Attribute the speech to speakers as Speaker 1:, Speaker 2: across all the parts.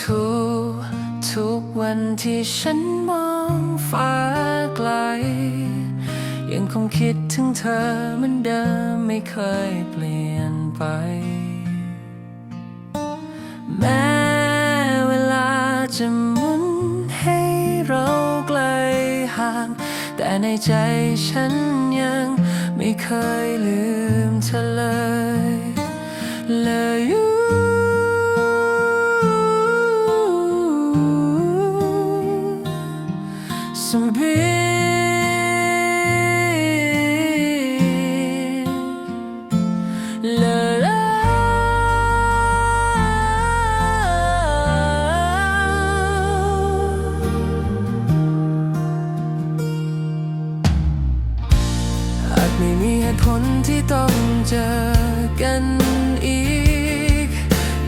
Speaker 1: ทุกวันที่ฉันมองฟ้าไกล ยังคงคิดถึงเธอเหมือนเดิมไม่เคยเปลี่ยนไป แม้เวลาจะหมุนให้เราไกลห่าง แต่ในใจฉันยังไม่เคยลืมเธอเลยเลย อยู่ some beer. La la. ๆอาจไม่มีเหตุผลที่ต้องเจอกันอีก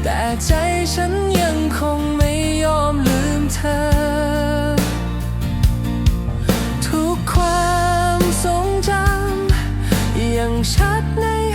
Speaker 1: แต่ใจฉันยังคงไม่ยอมลืมเธอำยั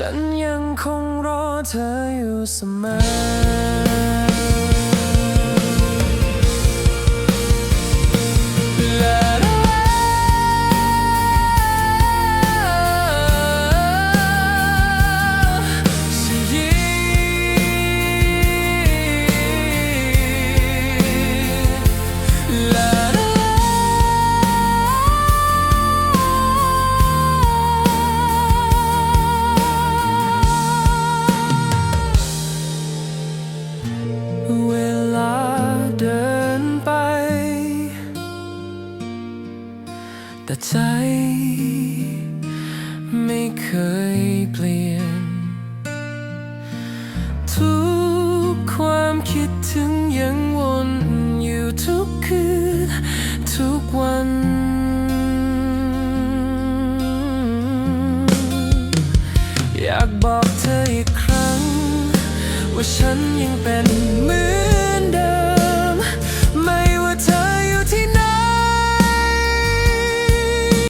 Speaker 1: ฉันยังคงรอเธออยู่เสมอ แต่ใจไม่เคยเปลี่ยน ทุกความคิดถึงยังวนอยู่ทุกคืน ทุกวันอยากบอกเธออีกครั้ง ว่าฉันยังเป็น